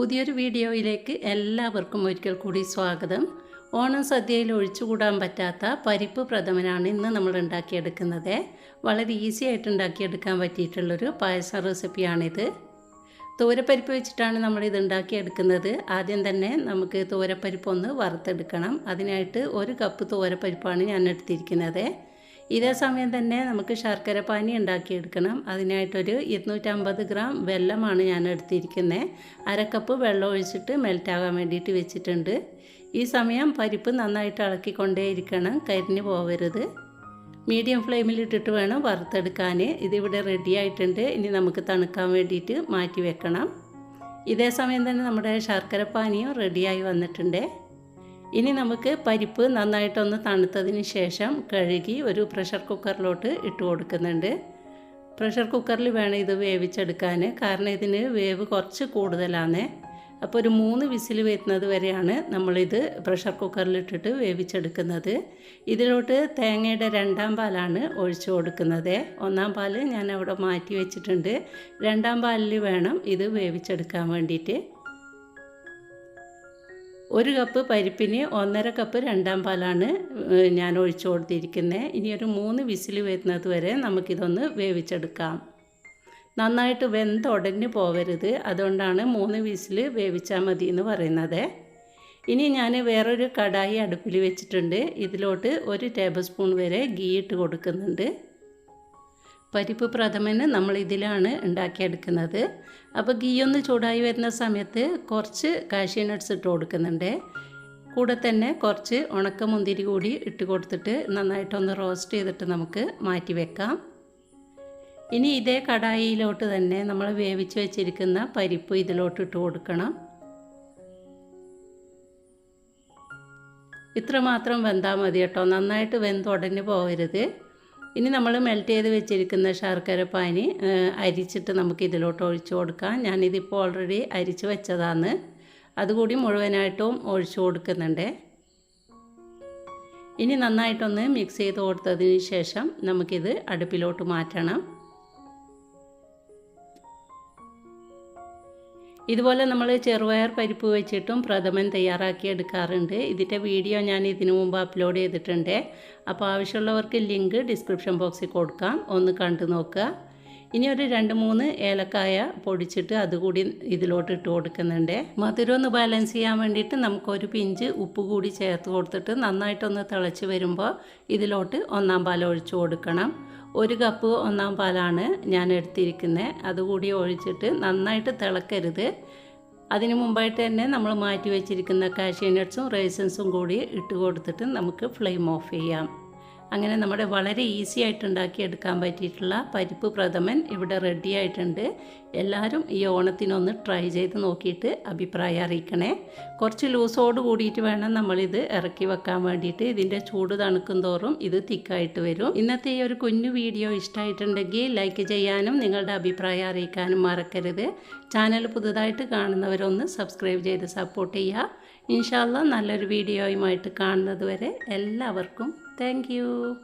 പുതിയൊരു വീഡിയോയിലേക്ക് എല്ലാവർക്കും ഒരിക്കൽ കൂടി സ്വാഗതം. ഓണം സദ്യയിൽ ഒഴിച്ചുകൂടാൻ പറ്റാത്ത പരിപ്പ് പ്രഥമനാണ് ഇന്ന് നമ്മൾ ഉണ്ടാക്കിയെടുക്കുന്നത്. വളരെ ഈസി ആയിട്ട് ഉണ്ടാക്കിയെടുക്കാൻ പറ്റിയിട്ടുള്ളൊരു പായസ റെസിപ്പിയാണിത്. തോരപ്പരിപ്പ് വെച്ചിട്ടാണ് നമ്മൾ ഇത് ഉണ്ടാക്കിയെടുക്കുന്നത്. ആദ്യം തന്നെ നമുക്ക് തോരപ്പരിപ്പ് ഒന്ന് വറുത്തെടുക്കണം. അതിനായിട്ട് ഒരു കപ്പ് തോരപ്പരിപ്പാണ് ഞാൻ എടുത്തിരിക്കുന്നത്. ഇതേ സമയം തന്നെ നമുക്ക് ശർക്കര പാനി ഉണ്ടാക്കിയെടുക്കണം. അതിനായിട്ടൊരു ഇരുന്നൂറ്റമ്പത് ഗ്രാം വെല്ലമാണ് ഞാൻ എടുത്തിരിക്കുന്നത് അരക്കപ്പ് വെള്ളം ഒഴിച്ചിട്ട് മെൽറ്റാകാൻ വേണ്ടിയിട്ട് വെച്ചിട്ടുണ്ട്. ഈ സമയം പരിപ്പ് നന്നായിട്ട് ഇളക്കിക്കൊണ്ടേയിരിക്കണം കരിഞ്ഞു പോവരുത്. മീഡിയം ഫ്ലെയിമിലിട്ടിട്ട് വേണം വറുത്തെടുക്കാൻ ഇതിവിടെ റെഡി ആയിട്ടുണ്ട്. ഇനി നമുക്ക് തണുക്കാൻ വേണ്ടിയിട്ട് മാറ്റി വെക്കണം. ഇതേ സമയം തന്നെ നമ്മുടെ ശർക്കര പാനിയും റെഡിയായി വന്നിട്ടുണ്ട്. ഇനി നമുക്ക് പരിപ്പ് നന്നായിട്ടൊന്ന് തണുത്തതിന് ശേഷം കഴുകി ഒരു പ്രഷർ കുക്കറിലോട്ട് ഇട്ട് കൊടുക്കുന്നുണ്ട്. പ്രഷർ കുക്കറിൽ വേണം ഇത് വേവിച്ചെടുക്കാൻ കാരണം ഇതിന് വേവ് കുറച്ച് കൂടുതലാണ്. അപ്പോൾ ഒരു മൂന്ന് വിസിൽ വരുന്നത് വരെയാണ് നമ്മളിത് പ്രഷർ കുക്കറിലിട്ടിട്ട് വേവിച്ചെടുക്കുന്നത്. ഇതിലോട്ട് തേങ്ങയുടെ രണ്ടാം പാലാണ് ഒഴിച്ചു കൊടുക്കുന്നത്. ഒന്നാം പാൽ ഞാൻ അവിടെ മാറ്റി വെച്ചിട്ടുണ്ട്. രണ്ടാം പാലിൽ വേണം ഇത് വേവിച്ചെടുക്കാൻ വേണ്ടിയിട്ട്. ഒരു കപ്പ് പരിപ്പിന് ഒന്നര കപ്പ് രണ്ടാം പാലാണ് ഞാൻ ഒഴിച്ചു കൊടുത്തിരിക്കുന്നത് ഇനി ഒരു മൂന്ന് വിസിൽ വരുന്നത് വരെ നമുക്കിതൊന്ന് വേവിച്ചെടുക്കാം. നന്നായിട്ട് വെന്ത് ഉടഞ്ഞു പോവരുത്. അതുകൊണ്ടാണ് മൂന്ന് വിസിൽ വേവിച്ചാൽ മതി എന്ന് പറയുന്നത്. ഇനി ഞാൻ വേറൊരു കടായി അടുപ്പിൽ വെച്ചിട്ടുണ്ട്. ഇതിലോട്ട് ഒരു ടേബിൾ സ്പൂൺ വരെ ഗീ ഇട്ട് കൊടുക്കുന്നുണ്ട്. പരിപ്പ് പ്രഥമന് നമ്മൾ ഇതിലാണ് ഉണ്ടാക്കിയെടുക്കുന്നത്. അപ്പോൾ ഗീ ഒന്ന് ചൂടായി വരുന്ന സമയത്ത് കുറച്ച് കാഷ്യൂ നട്ട്സ് ഇട്ട് കൊടുക്കുന്നുണ്ട്. കൂടെ തന്നെ കുറച്ച് ഉണക്ക മുന്തിരി കൂടി ഇട്ട് കൊടുത്തിട്ട് നന്നായിട്ടൊന്ന് റോസ്റ്റ് ചെയ്തിട്ട് നമുക്ക് മാറ്റി വെക്കാം. ഇനി ഇതേ കടായിയിലോട്ട് തന്നെ നമ്മൾ വേവിച്ച് വെച്ചിരിക്കുന്ന പരിപ്പ് ഇതിലോട്ട് ഇട്ട് കൊടുക്കണം. ഇത്രമാത്രം വെന്താൽ മതി കേട്ടോ. നന്നായിട്ട് വെന്തുടഞ്ഞ് പോകരുത് ഇനി നമ്മൾ മെൽറ്റ് ചെയ്ത് വെച്ചിരിക്കുന്ന ശർക്കര പാനി അരിച്ചിട്ട് നമുക്ക് ഇതിലോട്ട് ഒഴിച്ചു കൊടുക്കാം. ഞാനിതിപ്പോൾ ഓൾറെഡി അരിച്ച് വെച്ചതാണ്. അതുകൂടി മുഴുവനായിട്ടും ഒഴിച്ചു കൊടുക്കുന്നുണ്ട്. ഇനി നന്നായിട്ടൊന്ന് മിക്സ് ചെയ്ത് കൊടുത്തതിന് ശേഷം നമുക്കിത് അടുപ്പിലോട്ട് മാറ്റണം. ഇതുപോലെ നമ്മൾ ചെറുപയർ പരിപ്പ് വെച്ചിട്ടും പ്രഥമൻ തയ്യാറാക്കി എടുക്കാറുണ്ട്. ഇതിന്റെ വീഡിയോ ഞാൻ ഇതിനു മുമ്പ് അപ്ലോഡ് ചെയ്തിട്ടുണ്ട്. അപ്പോൾ ആവശ്യമുള്ളവർക്ക് ലിങ്ക് ഡിസ്ക്രിപ്ഷൻ ബോക്സിൽ കൊടുക്കാം. ഒന്ന് കണ്ടു നോക്കുക. ഇനി ഒരു രണ്ട് മൂന്ന് ഏലക്കായ പൊടിച്ചിട്ട് അതുകൂടി ഇതിലോട്ട് ഇട്ട് കൊടുക്കുന്നുണ്ട്. മധുരം ഒന്ന് ബാലൻസ് ചെയ്യാൻ വേണ്ടിയിട്ട് നമുക്കൊരു പിഞ്ച് ഉപ്പ് കൂടി ചേർത്ത് കൊടുത്തിട്ട് നന്നായിട്ടൊന്ന് തിളച്ച് വരുമ്പോൾ ഇതിലോട്ട് ഒന്നാം പാൽ കൊടുക്കണം. ഒരു കപ്പ് ഒന്നാം പാലാണ് ഞാൻ എടുത്തിരിക്കുന്നത് അതുകൂടി ഒഴിച്ചിട്ട് നന്നായിട്ട് തിളക്കരുത്. അതിന് മുമ്പായിട്ട് തന്നെ നമ്മൾ മാറ്റി വെച്ചിരിക്കുന്ന കാഷ്യൂ നട്ട്സും റൈസൻസും കൂടി ഇട്ട് കൊടുത്തിട്ട് നമുക്ക് ഫ്ലെയിം ഓഫ് ചെയ്യാം. അങ്ങനെ നമ്മുടെ വളരെ ഈസി ആയിട്ട് ഉണ്ടാക്കിയെടുക്കാൻ പറ്റിയിട്ടുള്ള പരിപ്പ് പ്രഥമൻ ഇവിടെ റെഡി ആയിട്ടുണ്ട്. എല്ലാവരും ഈ ഓണത്തിനൊന്ന് ട്രൈ ചെയ്ത് നോക്കിയിട്ട് അഭിപ്രായം അറിയിക്കണേ. കുറച്ച് ലൂസോട് കൂടിയിട്ട് വേണം നമ്മളിത് ഇറക്കി വെക്കാൻ വേണ്ടിയിട്ട്. ഇതിന്റെ ചൂട് തണുക്കും തോറും ഇത് തിക്കായിട്ട് വരും. ഇന്നത്തെ ഈ ഒരു കുഞ്ഞു വീഡിയോ ഇഷ്ടമായിട്ടുണ്ടെങ്കിൽ ലൈക്ക് ചെയ്യാനും നിങ്ങളുടെ അഭിപ്രായം അറിയിക്കാനും മറക്കരുത്. ചാനൽ പുതുതായിട്ട് കാണുന്നവരൊന്ന് സബ്സ്ക്രൈബ് ചെയ്ത് സപ്പോർട്ട് ചെയ്യുക. ഇൻഷാല്ല നല്ലൊരു വീഡിയോയുമായിട്ട് കാണുന്നത് വരെ എല്ലാവർക്കും Thank you.